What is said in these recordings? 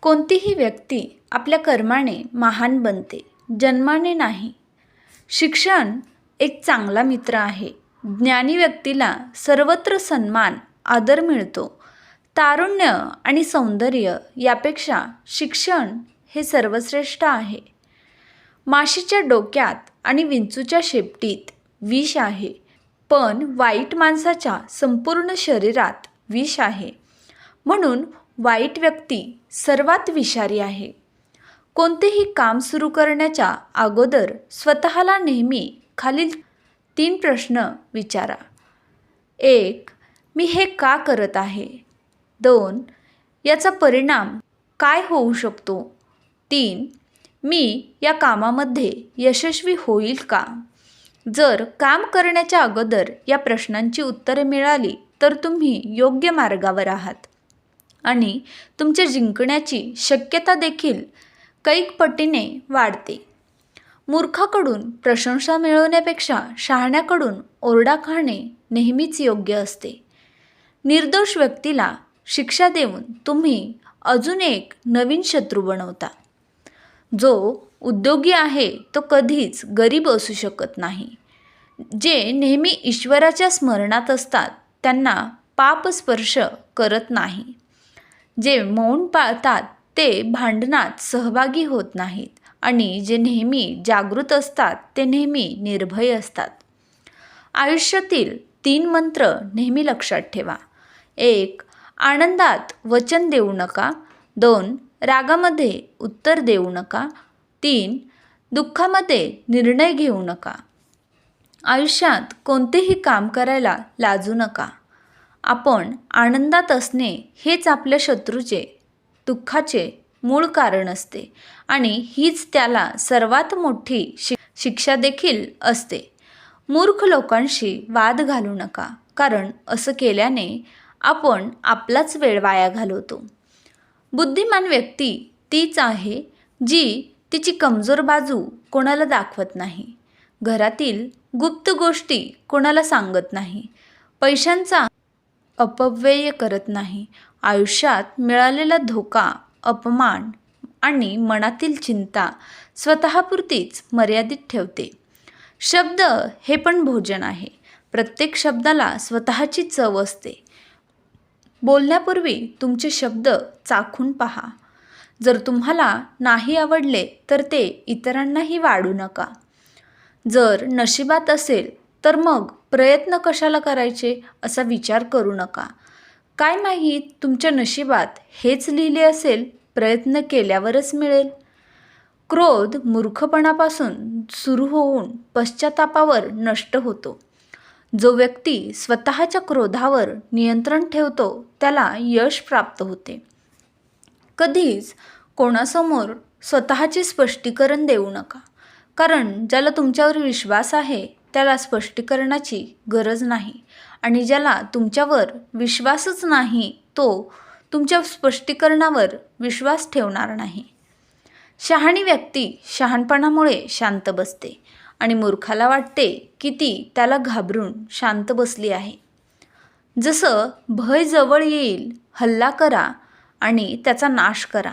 कोणतीही व्यक्ती आपल्या कर्माने महान बनते जन्माने नाही. शिक्षण एक चांगला मित्र आहे. ज्ञानी व्यक्तीला सर्वत्र सन्मान आदर मिळतो. तारुण्य आणि सौंदर्य यापेक्षा शिक्षण हे सर्वश्रेष्ठ आहे. माशीच्या डोक्यात आणि विंचूच्या शेपटीत विष आहे. पण वाईट माणसाच्या संपूर्ण शरीरात विष आहे. म्हणून वाईट व्यक्ती सर्वात विषारी आहे. कोणतेही काम सुरू करण्याच्या अगोदर स्वतःला नेहमी खालील तीन प्रश्न विचारा. एक मी हे का करत आहे? दोन याचा परिणाम काय होऊ शकतो? तीन मी या कामामध्ये यशस्वी होईल का? जर काम करण्याच्या अगोदर या प्रश्नांची उत्तरे मिळाली तर तुम्ही योग्य मार्गावर आहात. आणि तुमचे जिंकण्याची शक्यता देखील कैक पटीने वाढते. मूर्खाकडून प्रशंसा मिळवण्यापेक्षा शहाण्याकडून ओरडा खाणे नेहमीच योग्य असते. निर्दोष व्यक्तीला शिक्षा देऊन तुम्ही अजून एक नवीन शत्रू बनवता. जो उद्योगी आहे तो कधीच गरीब असू शकत नाही. जे नेहमी ईश्वराच्या स्मरणात असतात त्यांना पाप स्पर्श करत नाही. जे मौन पाळतात ते भांडणात सहभागी होत नाहीत आणि जे नेहमी जागृत असतात ते नेहमी निर्भय असतात. आयुष्यातील तीन मंत्र नेहमी लक्षात ठेवा. एक आनंदात वचन देऊ नका. दोन रागामध्ये उत्तर देऊ नका. तीन दुःखामध्ये निर्णय घेऊ नका. आयुष्यात कोणतेही काम करायला लाजू नका. आपण आनंदात असणे हेच आपल्या शत्रूचे दुःखाचे मूळ कारण असते आणि हीच त्याला सर्वात मोठी शि शिक्षा देखील असते. मूर्ख लोकांशी वाद घालू नका कारण असं केल्याने आपण आपलाच वेळ वाया घालवतो. बुद्धिमान व्यक्ती तीच आहे जी तिची कमजोर बाजू कोणाला दाखवत नाही. घरातील गुप्त गोष्टी कोणाला सांगत नाही. पैशांचा अपव्यय करत नाही. आयुष्यात मिळालेला धोका अपमान आणि मनातील चिंता स्वतःपुरतीच मर्यादित ठेवते. शब्द हे पण भोजन आहे. प्रत्येक शब्दाला स्वतःची चव असते. बोलण्यापूर्वी तुमचे शब्द चाखून पहा. जर तुम्हाला नाही आवडले तर ते इतरांनाही वाढू नका. जर नशिबात असेल तर मग प्रयत्न कशाला करायचे असा विचार करू नका. काय माहीत तुमच्या नशिबात हेच लिहिले असेल प्रयत्न केल्यावरच मिळेल. क्रोध मूर्खपणापासून सुरू होऊन पश्चातापावर नष्ट होतो. जो व्यक्ती स्वतःच्या क्रोधावर नियंत्रण ठेवतो त्याला यश प्राप्त होते. कधीच कोणासमोर स्वतःचे स्पष्टीकरण देऊ नका कारण ज्याला तुमच्यावर विश्वास आहे त्याला स्पष्टीकरणाची गरज नाही आणि ज्याला तुमच्यावर विश्वासच नाही तो तुमच्या स्पष्टीकरणावर विश्वास ठेवणार नाही. शहाणी व्यक्ती शहाणपणामुळे शांत बसते आणि मूर्खाला वाटते की ती त्याला घाबरून शांत बसली आहे. जसं भय जवळ येईल हल्ला करा आणि त्याचा नाश करा.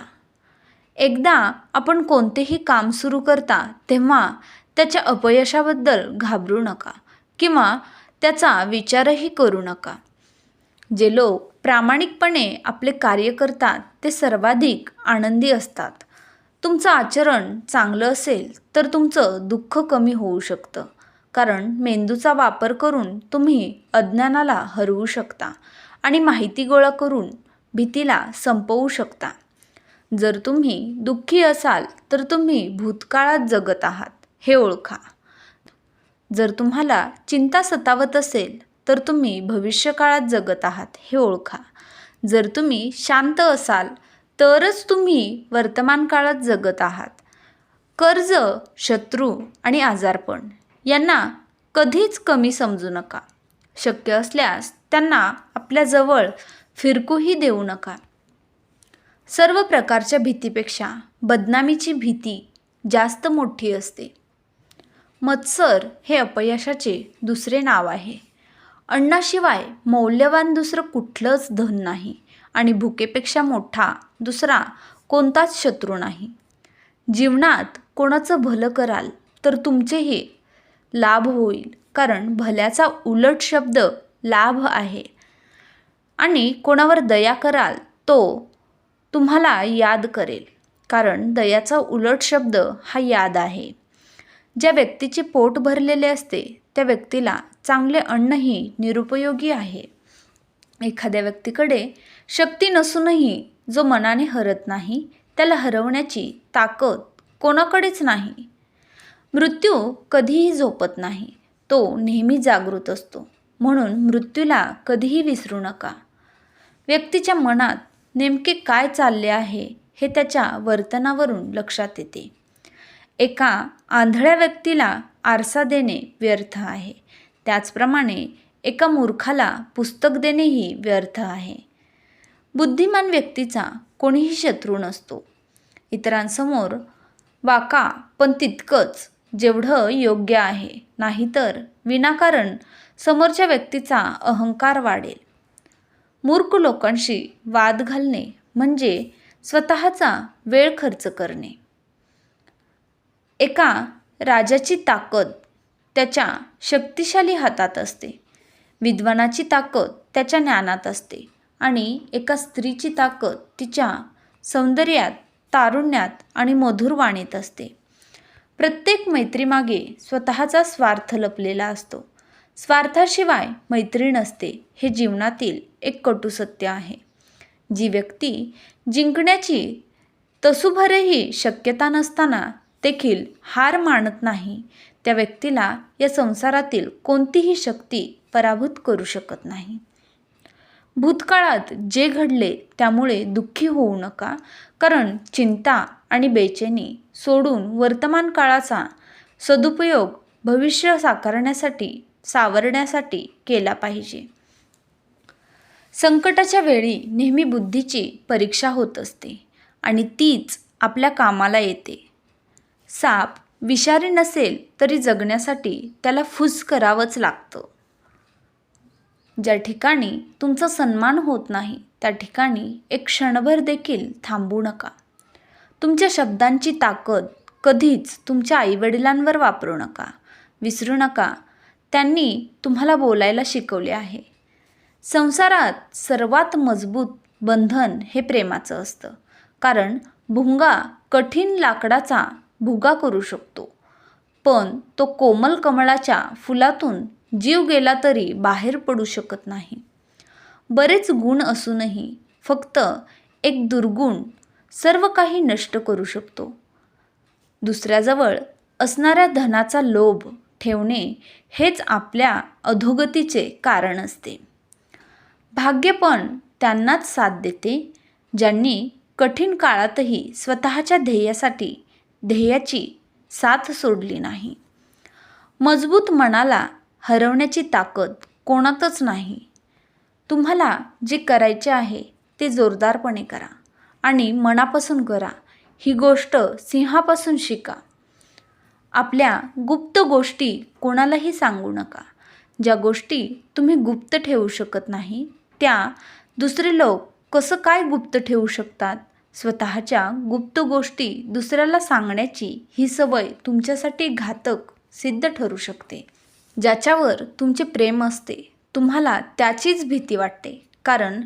एकदा आपण कोणतेही काम सुरू करता तेव्हा त्याच्या अपयशाबद्दल घाबरू नका किंवा त्याचा विचारही करू नका. जे लोक प्रामाणिकपणे आपले कार्य करतात ते सर्वाधिक आनंदी असतात. तुमचं आचरण चांगलं असेल तर तुमचं दुःख कमी होऊ शकतं. कारण मेंदूचा वापर करून तुम्ही अज्ञानाला हरवू शकता आणि माहिती गोळा करून भीतीला संपवू शकता. जर तुम्ही दुःखी असाल तर तुम्ही भूतकाळात जगत आहात. हे ओळखा. जर तुम्हाला चिंता सतावत असेल तर तुम्ही भविष्यकाळात जगत आहात हे ओळखा. जर तुम्ही शांत असाल तरच तुम्ही वर्तमान काळात जगत आहात. कर्ज शत्रू आणि आजारपण यांना कधीच कमी समजू नका. शक्य असल्यास त्यांना आपल्याजवळ फिरकूही देऊ नका. सर्व प्रकारच्या भीतीपेक्षा बदनामीची भीती जास्त मोठी असते. मत्सर हे अपयशाचे दुसरे नाव आहे. अन्नाशिवाय मौल्यवान दुसरं कुठलंच धन नाही आणि भुकेपेक्षा मोठा दुसरा कोणताच शत्रू नाही. जीवनात कोणाचं भलं कराल तर तुमचेही लाभ होईल कारण भल्याचा उलट शब्द लाभ आहे. आणि कोणावर दया कराल तो तुम्हाला याद करेल कारण दयाचा उलट शब्द हा याद आहे. ज्या व्यक्तीचे पोट भरलेले असते त्या व्यक्तीला चांगले अन्नही निरुपयोगी आहे. एखाद्या व्यक्तीकडे शक्ती नसूनही जो मनाने हरत नाही त्याला हरवण्याची ताकद कोणाकडेच नाही. मृत्यू कधीही झोपत नाही तो नेहमी जागृत असतो. म्हणून मृत्यूला कधीही विसरू नका. व्यक्तीच्या मनात नेमके काय चालले आहे हे त्याच्या वर्तनावरून लक्षात येते. एका आंधळ्या व्यक्तीला आरसा देणे व्यर्थ आहे. त्याचप्रमाणे एका मूर्खाला पुस्तक देणेही व्यर्थ आहे. बुद्धिमान व्यक्तीचा कोणीही शत्रू नसतो. इतरांसमोर वाका पण तितकंच जेवढं योग्य आहे. नाहीतर विनाकारण समोरच्या व्यक्तीचा अहंकार वाढेल. मूर्ख लोकांशी वाद घालणे म्हणजे स्वतःचा वेळ खर्च करणे. एका राजाची ताकद त्याच्या शक्तिशाली हातात असते. विद्वानाची ताकद त्याच्या ज्ञानात असते आणि एका स्त्रीची ताकद तिच्या सौंदर्यात तारुण्यात आणि मधुर वाणीत असते. प्रत्येक मैत्रीमागे स्वतःचा स्वार्थ लपलेला असतो. स्वार्थाशिवाय मैत्री नसते हे जीवनातील एक कटू सत्य आहे. जी व्यक्ती जिंकण्याची तसुभरही शक्यता नसताना देखील हार मानत नाही त्या व्यक्तीला या संसारातील कोणतीही शक्ती पराभूत करू शकत नाही. भूतकाळात जे घडले त्यामुळे दुःखी होऊ नका कारण चिंता आणि बेचैनी सोडून वर्तमान काळाचा सदुपयोग भविष्य साकारण्यासाठी सावरण्यासाठी केला पाहिजे. संकटाच्या वेळी नेहमी बुद्धीची परीक्षा होत असते आणि तीच आपल्या कामाला येते. साप विषारी नसेल तरी जगण्यासाठी त्याला फुस करावंच लागतं. ज्या ठिकाणी तुमचा सन्मान होत नाही त्या ठिकाणी एक क्षणभर देखील थांबू नका. तुमच्या शब्दांची ताकद कधीच तुमच्या आईवडिलांवर वापरू नका. विसरू नका. त्यांनी तुम्हाला बोलायला शिकवले आहे. संसारात सर्वात मजबूत बंधन हे प्रेमाचं असतं. कारण भुंगा कठीण लाकडाचा भुगा करू शकतो. पण तो कोमल कमळाच्या फुलातून जीव गेला तरी बाहेर पडू शकत नाही. बरेच गुण असूनही फक्त एक दुर्गुण सर्व काही नष्ट करू शकतो. दुसऱ्याजवळ असणाऱ्या धनाचा लोभ ठेवणे हेच आपल्या अधोगतीचे कारण असते. भाग्य पण त्यांनाच साथ देते ज्यांनी कठीण काळातही स्वतःच्या ध्येयासाठी ध्येयाची साथ सोडली नाही. मजबूत मनाला हरवण्याची ताकद कोणातच नाही. तुम्हाला जे करायचे आहे ते जोरदारपणे करा आणि मनापासून करा. ही गोष्ट सिंहापासून शिका. आपल्या गुप्त गोष्टी कोणालाही सांगू नका. ज्या गोष्टी तुम्ही गुप्त ठेवू शकत नाही त्या दुसरे लोक कसं काय गुप्त ठेवू शकतात? स्वतःच्या गुप्त गोष्टी दुसऱ्याला सांगण्याची ही सवय तुमच्यासाठी घातक सिद्ध ठरू शकते. ज्याच्यावर तुमचे प्रेम असते तुम्हाला त्याचीच भीती वाटते. कारण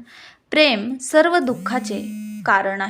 प्रेम सर्व दुःखाचे कारण आहे.